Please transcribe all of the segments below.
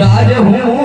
આજ હું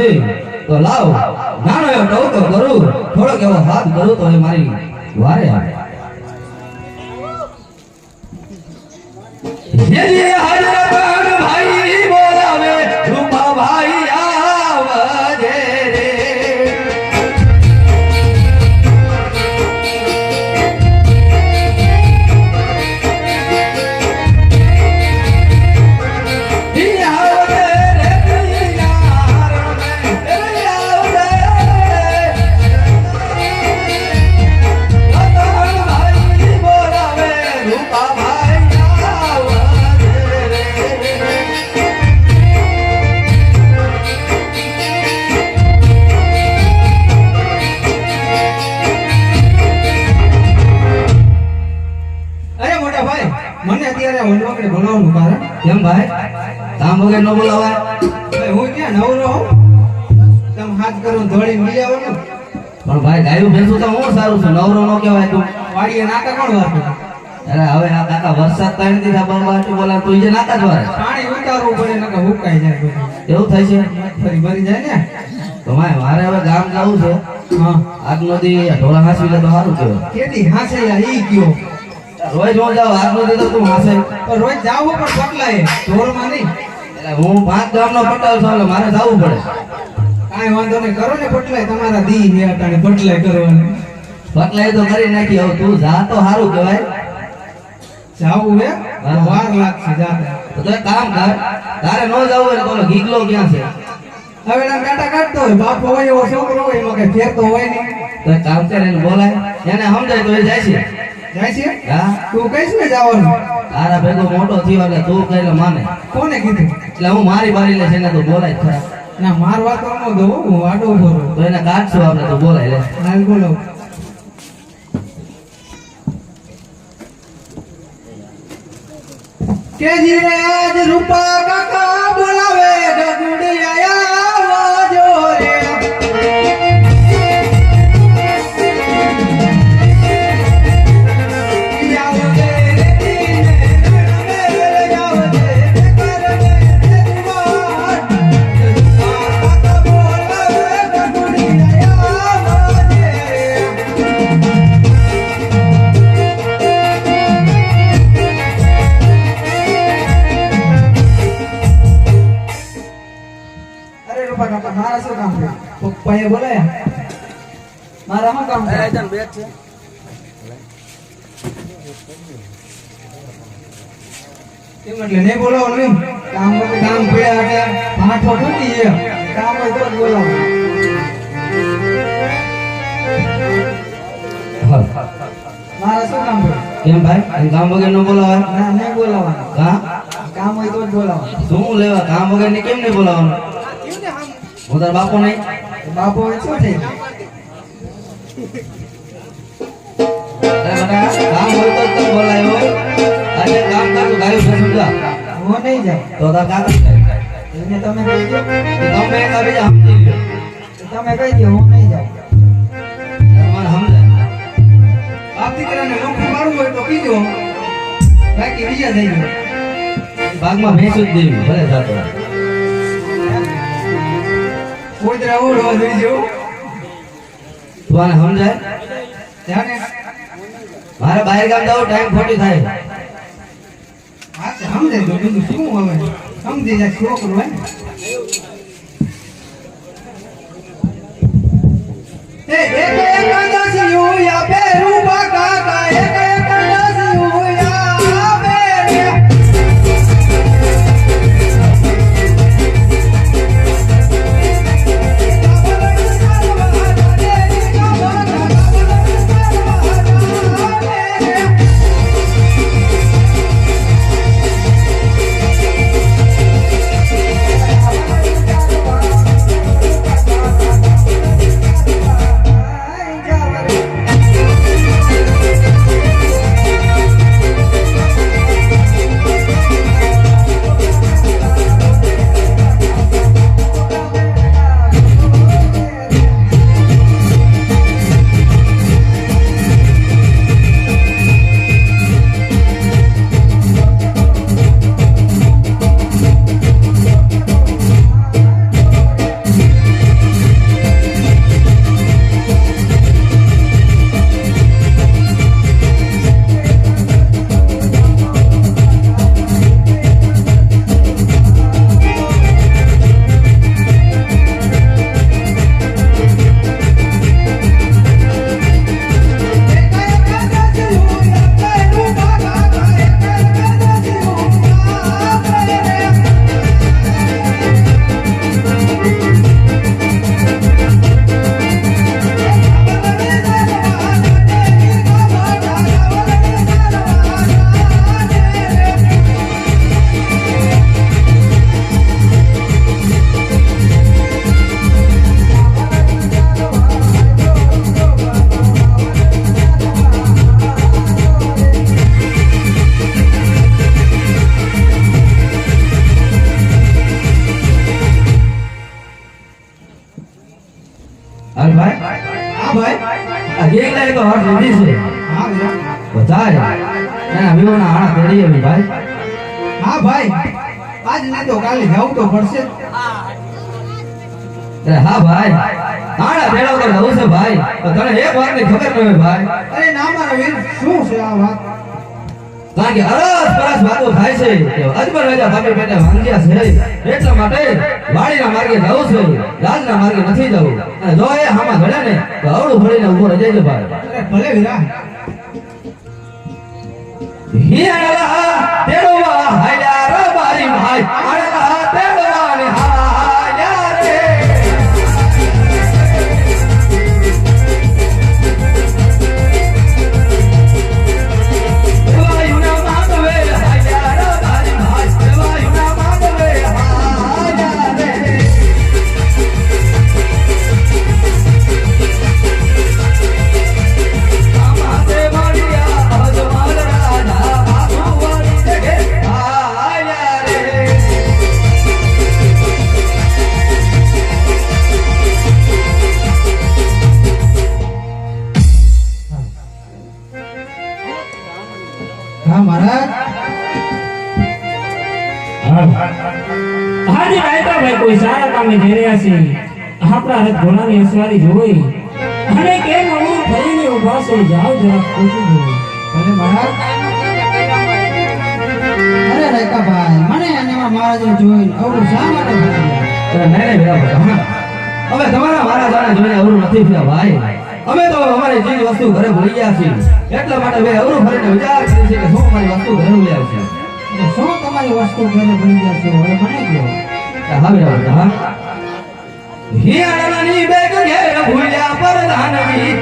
છે. તો લાવ નાનો એવો તો કરું. થોડોક એવો હાથ કરું તો એ મારી વારે આવે. હે હે મને અત્યારે વનવાકડે બોલાવવાનું કારણ? કેમ ભાઈ? કામ વગર ન બોલાવાય? ભાઈ હું ક્યાં નવરો તમે હાથ કરો મળી આવો ને? પણ ભાઈ ગાયું ભેંસું તો હું સારું છું. નવરો નો કહેવાય તું. વાડીએ નાકા કોણ વારતું? અરે હવે આ કાકા વરસાદ ત્રણ દીધા બરબાટી બોલા તું જે નાકા જ વારે. પાણી ઉતારવું પડે નકર હુકાઈ જાય એવું થાય છે? ફરી ભરી જાય ને? તો ભાઈ મારે હવે ગામ જવું છે. હા. આજ નદી ઢોળા લે તો સારું કહેવાય. કેદી હાસે ઈ કયો? રોજ હું જાઉં આજ નો દીધો તું હાસે પણ રોજ જાવું પણ પટલાય ઢોરમાં નહીં. એટલે હું પાંચ ગામનો પટાવ છું એટલે મારે જવું પડે. કાંઈ વાંધો નહીં. કરો ને પટલાય તમારા દી ને અટાણે પટલાય કરવાની. પટલાય તો કરી નાખી. હવે તું જા તો સારું કહેવાય. જાવું હે? વાર લાગશે જાતે. તો તો કામ કર. તારે ન જાવું હોય તો ગીગલો ક્યાં છે? હવે ના કાંટા કાઢતો હોય. બાપ હોય એવો છોકરો હોય એમાં કઈ ફેરતો હોય નહીં. તો કામ કરે બોલાય. એને સમજાય તો એ જાય છે. જાય છે? હા? તું કઈશ ને જવાનું? તારા ભેગો મોટો થયો એટલે તું કહીને માને. કોને કીધું? એટલે હું મારી બારી લે છે એને તો બોલાય ખરા. ના માર વાત ન દો હું આડો ઊભો તો એને કાઢશું આપણે તો બોલાય લે. હાલ બોલો. કે જીરે રૂપા કાકા બોલાવે ગગુડિયા કાકા મારા શું કામ છે? પપ્પાએ બોલાયા મારા શું કામ છે? એમ એટલે નહીં બોલાવવાનું એમ કામ કામ પડ્યા એટલે ભાઠો તૂટી છે. કામ હોય તો બોલાવવાનું મારા શું કામ છે? કેમ ભાઈ? કામ વગર ન બોલાવાય? ના નહીં બોલાવવાનું કામ હોય તો જ બોલાવવાનું શું લેવા? કામ વગર ને કેમ નહીં બોલાવાનું? તાર બાપો નહીં? બાપો શું થઈ તમે કહી દો. હું નહીં જાઉં. બાપ દીકરાને નોકરી મારવું હોય તો કીધો. બાકી બીજા થઈ ગયો. ભાગમાં ભેંસું જ દેવી ભલે જાતો તું સમજાય? મારે બહાર ગામ જવું ટાઈમ ખોટી થાય. હા તો, બીજું શું છોકરો એક એક રૂપા કાકા એક એક તો લીધી છે તો વિવોના આણા તેડી આવી ભાઈ. હા ભાઈ. આજ નહીં તો કાલે જવું તો પડશે. અરે હા ભાઈ. આણા ભેળા વગર જવું છે ભાઈ. તો તને એક વાતની ખબર ન હોય ભાઈ. અરે ના મારા વીર શું છે આ વાત? કારણ અરસ પરસ વાતો થાય છે. અજમલ રાજા બાપે પેટે વાંગ્યા છે. એટલા માટે વાડીના માર્ગે જવું છે. રાજના માર્ગે નથી જવું અને જો એ હામાં ઘડે ને તો અવળું ભરીને ઊભો રહી છે ભાઈ. ભલે વીરા હિયાળા તેડવા હાલ્યા રે બારી કામે જઈ રહ્યા છે આપણા હાથ ઘોડાની અસવારી જોઈ. અને કેમ અમુક ફરીને ઊભા છો? જાઓ જરા પૂછું જોઈ. અને મહારાજ? અરે રેખા ભાઈ મને અને મહારાજને જોઈને અવળું શા માટે થઈ ગયા? અરે નહીં નહીં બરાબર હા. અમે તમારા મારા જાણે જોઈને અવરું નથી થયા ભાઈ. અમે તો અમારી ચીજ વસ્તુ ઘરે ભૂલી ગયા છીએ. એટલા માટે મેં અવરું ફરીને વિચાર કર્યો છે કે શું અમારી વસ્તુ ઘરે ભૂલી છે. શું તમારી વસ્તુ ઘરે ભૂલી ગયા છે? હવે મને કહો. હા હા. હિયાળાની બેગ ઘેર ભૂલ્યા પરધાનવી. આળાની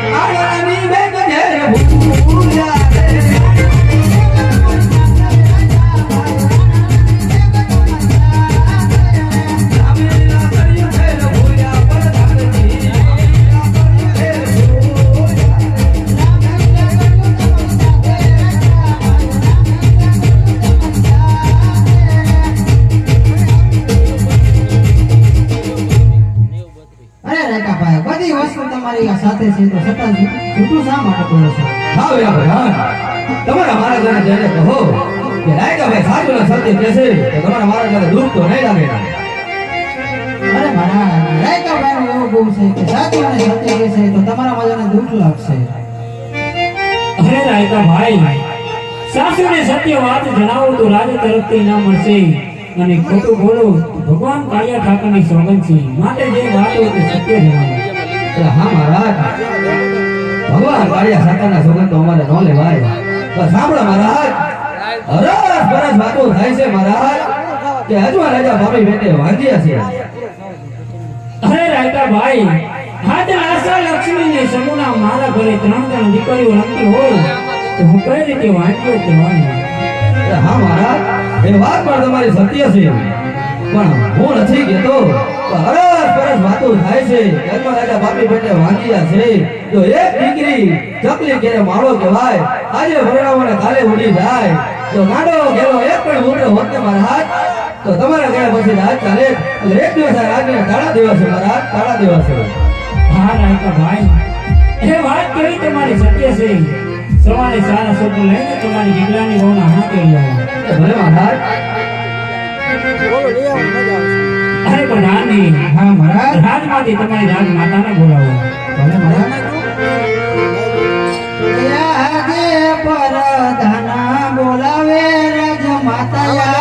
અરે રેખા ભાઈ બધી વસ્તુ તમારી સાથે છે તો છતાં જૂઠું શા માટે બોલો છો? હા ભાઈ હા. તમારા મારા ઘરે જઈને કહો કે રાયકા ભાઈ સાચું ના સત્ય કે છે તો તમારા મારા ઘરે દુઃખ તો નહીં લાગે. અરે મારા રેખા ભાઈ નો એવો ગુણ છે કે સાચું અને સત્ય કે છે તો તમારા મજાને દુઃખ લાગશે. અરે રાયતા ભાઈ સાસુને સત્ય વાત જણાવો તો રાજ તરફથી ના મળશે. અને ખોટું બોલો ભગવાન કાળિયા ઠાકરની સોગંદ છે માટે જે વાતો તે સત્ય જણાવો. હા મહારાજ, ભગવાન કાળિયા સાકાના સોગંદ તો અમારે ન લેવાય. તો સાંભળો મહારાજ અરસ બરસ વાતો થાય છે મહારાજ, કે હજુ રાજા ભાભી બેટે વાંચ્યા છે. અરે રાજા ભાઈ હાથ આશા લક્ષ્મી ને સમૂહના મારા ઘરે ત્રણ ત્રણ દીકરીઓ રમતી હોય, તો હું કઈ રીતે વાંચ્યો કહેવાનું હા મહારાજ એ વાત પણ તમારી સત્ય છે. પણ હું નથી કેતો અરસ પરસ વાતો થાય છે. હજુ રાજા ભાભી બેટે વાંચ્યા છે. તો એક દીકરી ચકલી ઘેરે માળો કહેવાય, આજે ભરણાવાને કાલે ઉડી જાય. તો ગાંડો ઘેરો એક પણ મૂંડો હોત ને મહારાજ, તો તમારા ઘરે પછી રાત ચાલે. એટલે એક દિવસ આ રાજને તાળા દિવસે મહારાજ, તાળા દિવસે હા રાયકા ભાઈ, એ વાત કરી તમારી સત્ય છે. સવારે સારા સોપો લઈને તમારી ગીગલાની વહુના હાથે લઈ ભલે મહારાજ. અરે પણ હા મહારાજ. રાજમાંથી તમારી રાજ માતાને બોલાવો. ભલે મહારાજ. પર ધના બોલાવે રાજ માતા